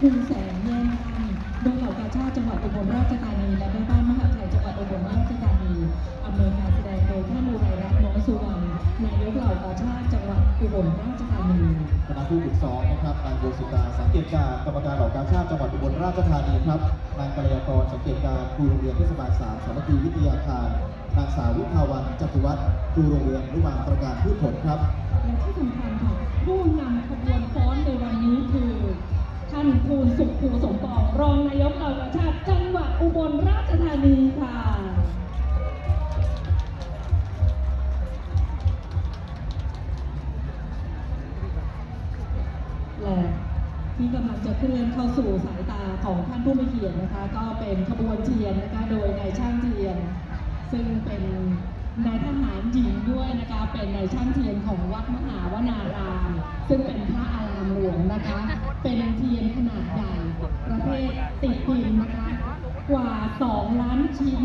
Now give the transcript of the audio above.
คุณแสงแย่นโดยเหล่ากาชาติจังหวัดอุบลราชธานี และแม่บ้านมหาไทยจังหวัดอุบลราชธานีอำนวยการแสดงโดยท่านอุไรรัตน์น้องสุวรรณนายกเหล่ากาชาติจังหวัดอุบลราชธานีคณะผู้ฝึกสอนนะครับนางโยสุตาสังเกตการกรรมการเหล่ากาชาติจังหวัดอุบลราชธานีครับนางกัลยากรสังเกตการครูโรงเรียนเทศบาลสามสารคีวิทยาคารนางสาววิภาวันจัตุวัฒน์ครูโรงเรียนรุมางประการพืชผลครับและที่สำคัญค่ะผู้นำขบวนฟ้อน องนายกเหล่าชาติจังหวัดอุบลราชธานีค่ะและที่กำลังจะเคลื่อนเข้าสู่สายตาของท่านผู้มีเกียรตินะคะ ก็เป็นขบวนเทียนนะคะโดยนายช่างเทียน ซึ่งเป็นนายทหารหญิงด้วยนะคะเป็นนายช่างเทียนของวัดมหาวนาราม ซึ่งเป็นพระอารามหลวงนะคะ เป็นเทียนขนาดใหญ่ ประเภท ติดพิมพ์นะคะกว่า 2 ล้านชิ้น